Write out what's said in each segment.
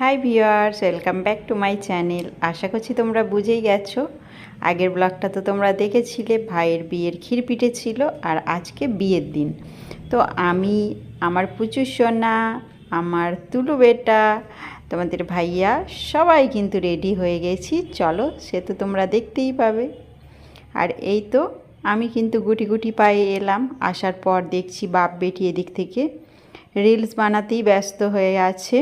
Hi viewers welcome back to my channel আশা করছি তোমরা বুঝেই গেছো। আগের ব্লগটা তো তোমরা দেখেছিলে, ভাইয়ের বিয়ের ক্ষীরপিঠে ছিল আর আজকে বিয়ের দিন। তো আমি, আমার পুচুর সোনা, আমার তুলু বেটা, তোমাদের ভাইয়া, সবাই কিন্তু রেডি হয়ে গেছি। চলো, সে তো তোমরা দেখতেই পাবে। আর এই তো, আমি কিন্তু গুটি গুটি পায়ে এলাম। আসার পর দেখছি বাপ বেটি এদিক থেকে রিলস বানাতেই ব্যস্ত হয়ে আছে।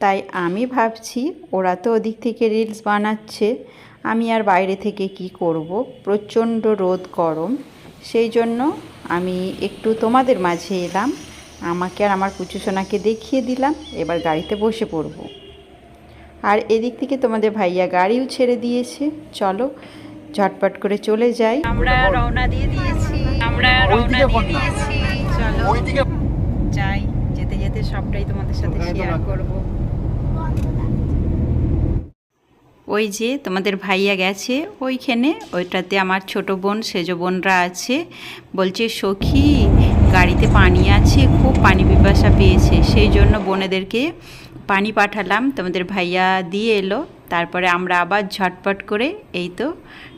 তাই আমি ভাবছি ওরা তো ওদিক থেকে রিলস বানাচ্ছে। আমি আর বাইরে থেকে কি করব? প্রচণ্ড রোদ গরম। সেই জন্য আমি একটু তোমাদের মাঝে এলাম। আমাকে আর আমার পুচুসোনাকে দেখিয়ে দিলাম। এবার গাড়িতে বসে পড়ব। আর এদিক থেকে তোমাদের ভাইয়া গাড়িও ছেড়ে দিয়েছে। চলো ঝটপট করে চলে যাই। আমরা রওনা দিয়ে দিয়েছি। আমরা রওনা দিয়ে দিয়েছি। চলো যাই। যেতে যেতে সবটাই তোমাদের সাথে শেয়ার করব। ওই যে তোমাদের ভাইয়া গেছে ওইখানে, ওইটাতে আমার ছোট বোন, সেজ বোনরা আছে। বলছে, সখী, গাড়িতে পানি আছে, খুব পানি পিপাসা পেয়েছে। সেই জন্য বোনেদেরকে পানি পাঠালাম। তোমাদের ভাইয়া দিয়ে এলো। তারপরে আমরা আবার ঝটপট করে এই তো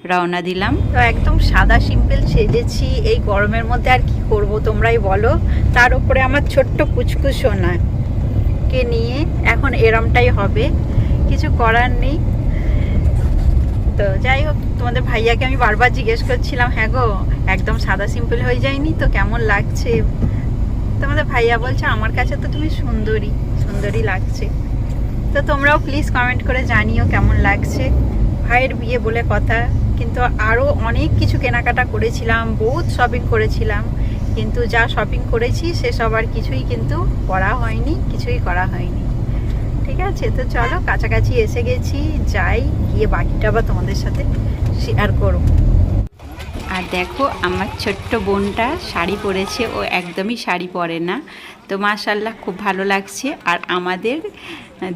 রওনা দিলাম। তো একদম সাদা সিম্পল সেজেছি। এই গরমের মধ্যে আর কি করব তোমরাই বলো। তার উপরে আমার ছোট্ট কুচকুচ সোনা। কে নিয়ে এখন এরমটাই হবে। কিছু করার নেই। তো যাই হোক, তোমাদের ভাইয়াকে আমি বারবার জিজ্ঞেস করছিলাম হ্যাঁ গো, একদম সাদা সিম্পল হয়ে যায়নি তো? কেমন লাগছে? তোমাদের ভাইয়া বলছে, আমার কাছে তো তুমি সুন্দরী সুন্দরী লাগছে। তো তোমরাও প্লিজ কমেন্ট করে জানিও কেমন লাগছে। ভাইয়ের বিয়ে বলে কথা, কিন্তু আরও অনেক কিছু কেনাকাটা করেছিলাম, বহুত শপিং করেছিলাম। কিন্তু যা শপিং করেছি, সেসব আর কিছুই কিন্তু করা হয়নি, কিছুই করা হয়নি। ঠিক আছে? তো চলো, কাছাকাছি এসে গেছি, যাই, গিয়ে বাকিটা আবার তোমাদের সাথে শেয়ার করব। আর দেখো, আমার ছোট্ট বোনটা শাড়ি পরেছে, ও একদমই শাড়ি পরে না। তো মাশাল্লাহ খুব ভালো লাগছে। আর আমাদের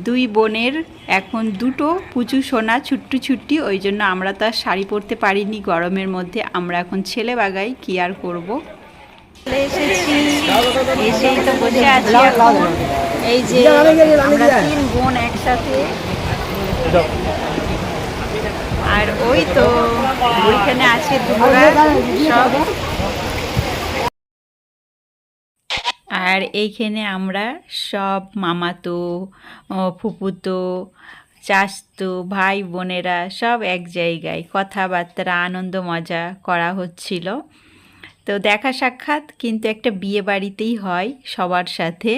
দুই বোনের এখন দুটো পুচু সোনা ছুট্টু ছুট্টি, ওই জন্য আমরা তো আর শাড়ি পরতে পারিনি গরমের মধ্যে। আমরা এখন ছেলে বাগাই, কি আর করব? এসেছি। এসেই তো বসে আছি এই যে আমরা তিন বোন একসাথে। আর ওই তো ওইখানে আছে দুর্গা সব। আর এইখানে আমরা সব মামাতো ফুপুতো চাস্তো ভাই বোনেরা সব এক জায়গায় কথাবার্তা আনন্দ মজা করা হচ্ছিল। তো দেখা সাক্ষাৎ কিন্তু একটা বিয়ে বাড়িতেই হয় সবার সাথে।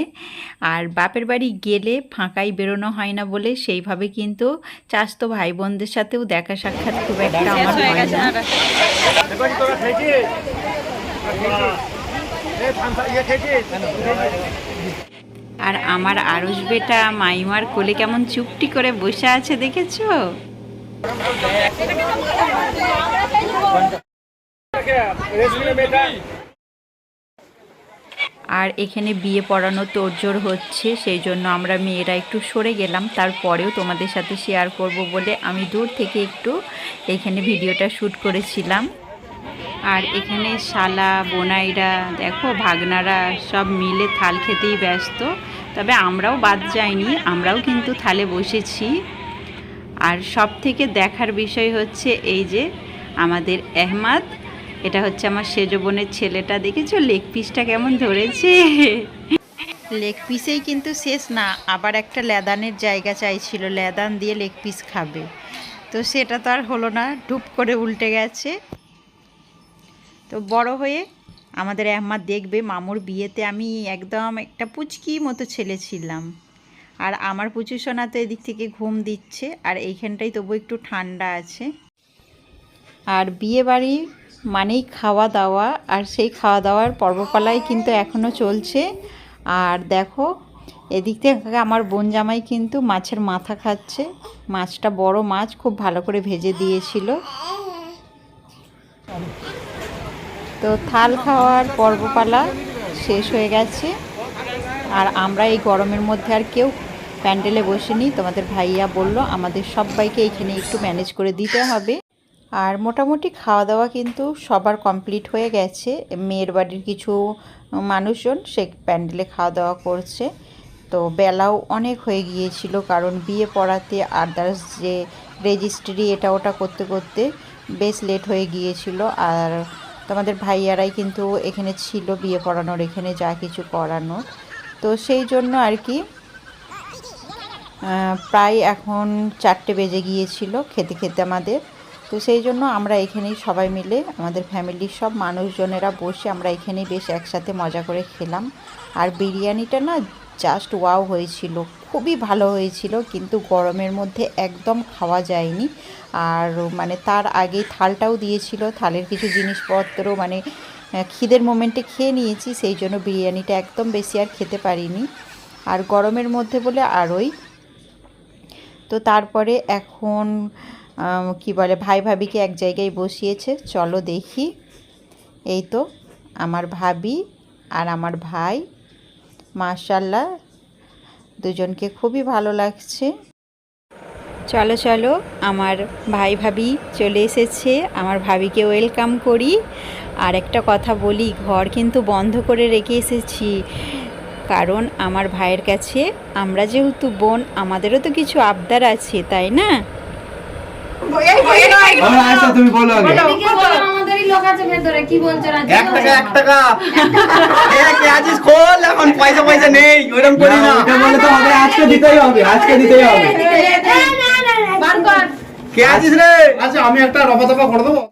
আর বাপের বাড়ি গেলে ফাঁকাই বেরোনো হয় না বলে সেইভাবে কিন্তু চাস্তো ভাই বোনদের সাথেও দেখা সাক্ষাৎ খুব একটা আমার হয় না। আর আমার আরস বেটা মাইমার কোলে কেমন চুপটি করে বসে আছে দেখেছ? আর এখানে বিয়ে পড়ানো তোড়জোড় হচ্ছে, সেই জন্য আমরা মেয়েরা একটু সরে গেলাম। তারপরেও তোমাদের সাথে শেয়ার করব বলে আমি দূর থেকে একটু এখানে ভিডিওটা শ্যুট করেছিলাম। আর এখানে শালা, বোনাইরা, দেখো, ভাগনারা সব মিলে থাল খেতেই ব্যস্ত। তবে আমরাও বাদ যাইনি, আমরাও কিন্তু থালে বসেছি। আর সব থেকে দেখার বিষয় হচ্ছে এই যে আমাদের এহমাদ এটা হচ্ছে আমার সেজ বোনের ছেলেটা, দেখেছ? লেগ পিসটা কেমন ধরেছে? লেগ পিসেই কিন্তু শেষ না, আবার একটা লেদানের জায়গা চাইছিল, লেদান দিয়ে লেগ পিস খাবে। তো সেটা তো আর হলো না ডুব করে উল্টে গেছে। তো বড় হয়ে আমাদের আহমাদ দেখবে, মামুর বিয়েতে আমি একদম একটা পুচকি মতো ছেলে ছিলাম। আর আমার পুচু সোনা তো এদিক থেকে ঘুম দিচ্ছে, আর এইখানটাই তবু একটু ঠান্ডা আছে। আর বিয়ে বাড়ি মানেই খাওয়া দাওয়া আর সেই খাওয়া দাওয়ার পর্বপালাই কিন্তু এখনও চলছে। আর দেখো, এদিক থেকে আমার বোন জামাই কিন্তু মাছের মাথা খাচ্ছে। মাছটা বড় মাছ, খুব ভালো করে ভেজে দিয়েছিল। তো থাল খাওয়ার পর্বপালা শেষ হয়ে গেছে। আর আমরা এই গরমের মধ্যে আর কেউ প্যান্ডেলে বসিনি। তোমাদের ভাইয়া বলল, আমাদের সবাইকে এইখানে একটু ম্যানেজ করে দিতে হবে। আর মোটামুটি খাওয়া দাওয়া কিন্তু সবার কমপ্লিট হয়ে গেছে। মেয়ের বাড়ির কিছু মানুষজন সে প্যান্ডেলে খাওয়া দাওয়া করছে। তো বেলাও অনেক হয়ে গিয়েছিল কারণ বিয়ে পড়াতে আদার্স যে রেজিস্ট্রি এটা ওটা করতে করতে বেশ লেট হয়ে গিয়েছিল। আর তোমাদের ভাইয়ারাই কিন্তু এখানে ছিল বিয়ে পড়ানোর, এখানে যা কিছু করানোর তো সেই জন্য আর কি প্রায় এখন চারটে বেজে গিয়েছিল খেতে খেতে আমাদের। তো সেই জন্য আমরা এখানেই সবাই মিলে, আমাদের ফ্যামিলির সব মানুষজনেরা বসে আমরা এখানেই বেশ একসাথে মজা করে খেলাম। আর বিরিয়ানিটা না জাস্ট ওয়াও হয়েছিল, খুবই ভালো হয়েছিল, কিন্তু গরমের মধ্যে একদম খাওয়া যায়নি। আর মানে তার আগে থালটাও দিয়েছিল, থালের কিছু জিনিসপত্র মানে খিদের মোমেন্টে খেয়ে নিয়েছি, সেই জন্য বিরিয়ানিটা একদম বেশি আর খেতে পারিনি। আর গরমের মধ্যে বলে আরোই। তো তারপরে এখন কি বলে, ভাই ভাবিকে এক জায়গায় বসিয়েছে। চলো দেখি। এই তো, আমার ভাবি আর আমার ভাই। মাশাল্লাহ দুজনকে খুবই ভালো লাগছে। চলো চলো, আমার ভাই ভাবি চলে এসেছে। আমার ভাবিকে ওয়েলকাম করি। আর একটা কথা বলি, ঘর কিন্তু বন্ধ করে রেখে এসেছি। কারণ আমার ভাইয়ের কাছে, আমরা যেহেতু বোন, আমাদেরও তো কিছু আবদার আছে, তাই না? আমরা আচ্ছা তুমি বলো আগে এক টাকা এক টাকা খোল এখন পয়সা পয়সা নেই ওইরকম করি না ওটা বলে তো হবে আজকে দিতেই হবে আজকে দিতেই হবে কে আছিস রে আচ্ছা আমি একটা রফা দফা করে দেবো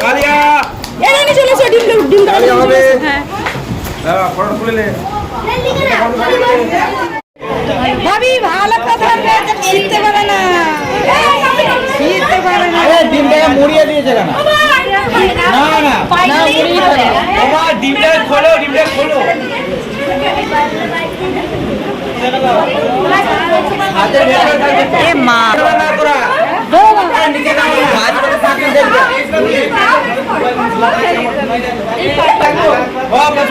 কালিয়া হবে হ্যাঁ ফটো তুলে নে ভাবি ভালো কথা শিখতে পারে না। শিখতে পারে না। ডিমটাকে মুড়িয়ে দিয়েছে কেন? না না। বাবা ডিমটা খোলো ডিমটা খোলো। হাতের ভেতরে থাকবে এ মা। দেখবে ও বস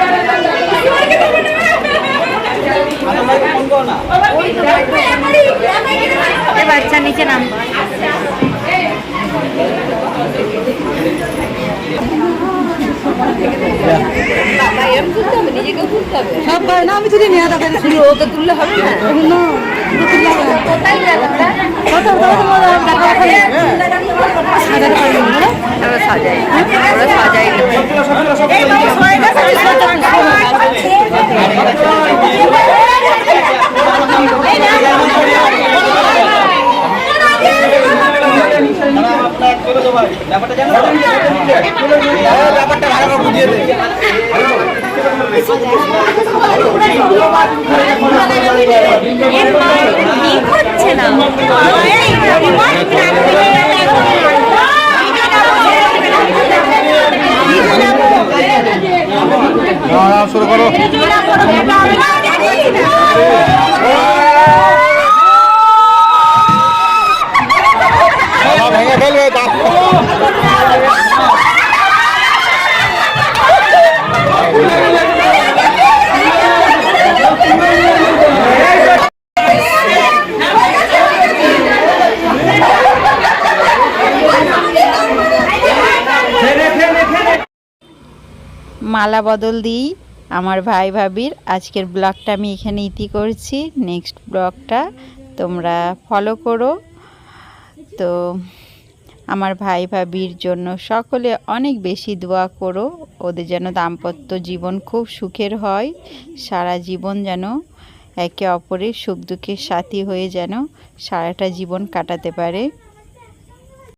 বাচ্চা নিচে নাম। সব পারে না আমি তুলি নিয়ে শুরু ওকে তুললে হবে না। সাজাই ওরা সাজাই ব্যাপারটা জানো ব্যাপারটা ভালো করে বুঝিয়ে দে হচ্ছে না শুরু করো। মালা বদল দিই আমার ভাই ভাবির। আজকের ব্লগটা আমি এখানে ইতি করছি। নেক্সট ব্লগটা তোমরা ফলো করো। তো আমার ভাই ভাবির জন্য সকলে অনেক বেশি দোয়া করো। ওদের যেন দাম্পত্য জীবন খুব সুখের হয়। সারা জীবন যেন একে অপরের সুখ দুঃখের সাথী হয়ে যেন সারাটা জীবন কাটাতে পারে।